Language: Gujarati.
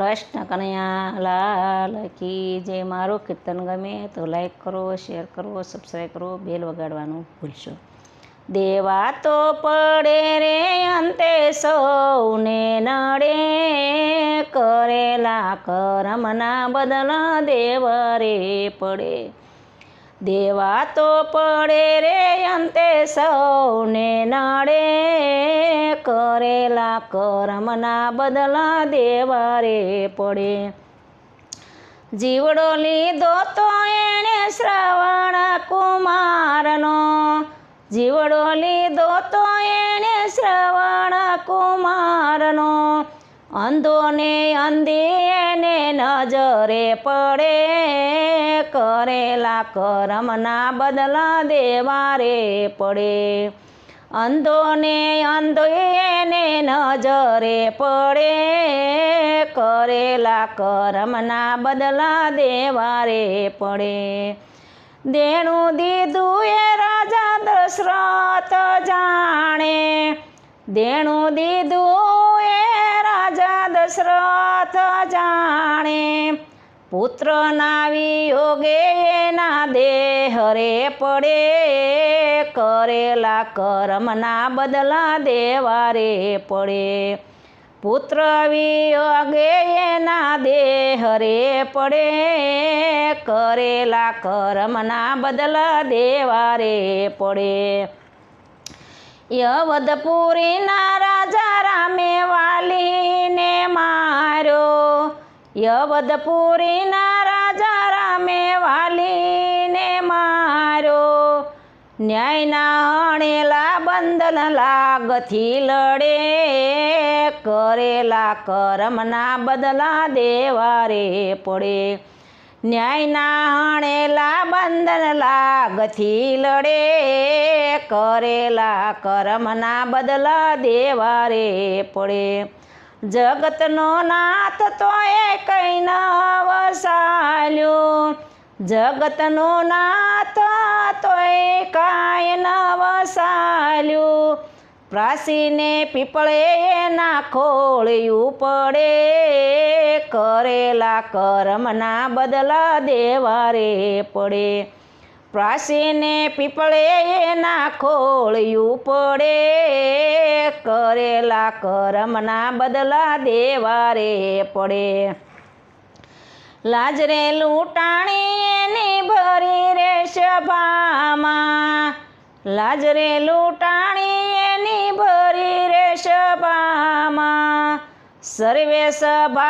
કૃષ્ણ કનૈયા લાલ કી જે મારું કીર્તન ગમે તો લાઈક કરો શેર કરો સબસ્ક્રાઈબ કરો બેલ વગાડવાનું ભૂલશો. દેવા તો પડે રે અંતે સૌને નડે, કરેલા કરમના બદલા દેવ રે પડે. દેવા તો પડે રે અંતે સૌને નડે કરેલા કરમના બદલા દેવા રે પડે. જીવડો લીધો તો એણે શ્રવણ કુમારનો. જીવડો લીધો તો એણે શ્રવણ અંધો ને નજરે પડે, કરેલા કરમના બદલા દેવા રે પડે. અંધોને ને નજરે પડે, કરેલા કરમના બદલા દેવા રે પડે. દેણું દીધું એ રાજા દશરથ જાણે, દેણું દીધું એ દશરથ જાણે, પુત્રના વિયોગે એના દેહ રે પડે, કરેલા કરમના બદલા દેવા રે પડે. પુત્ર વિયોગે એના દેહ રે પડે, કરેલા કરમના બદલા દેવા રે પડે. યવદપુરી રાજા યવદપુરીના રાજા રામે વાલીને મારો ન્યાયના હણેલા બંધન લાગથી લડે, કરેલા કરમના બદલા દેવા રે પડે. ન્યાયના હણેલા બંધન લાગથી લડે, કરેલા કરમના બદલા દેવા રે પડે. જગતનો નાથ તો એ કઈ ન જગતનો નાથ તો એ કાંઈ ન પ્રાસીને પીપળે એના ખોળ્યું પડે. કરેલા કર્મના બદલા દેવા રે પડે. પ્રાસીને પીપળે એના ખોળ્યું પડે કરેલા કરમના બદલા દેવા રે પડે. લાજરે લૂંટાણી એની ભરી રે સભામાં. લાજરે લૂંટાણી એની ભરી રે સભામાં. સર્વે સભા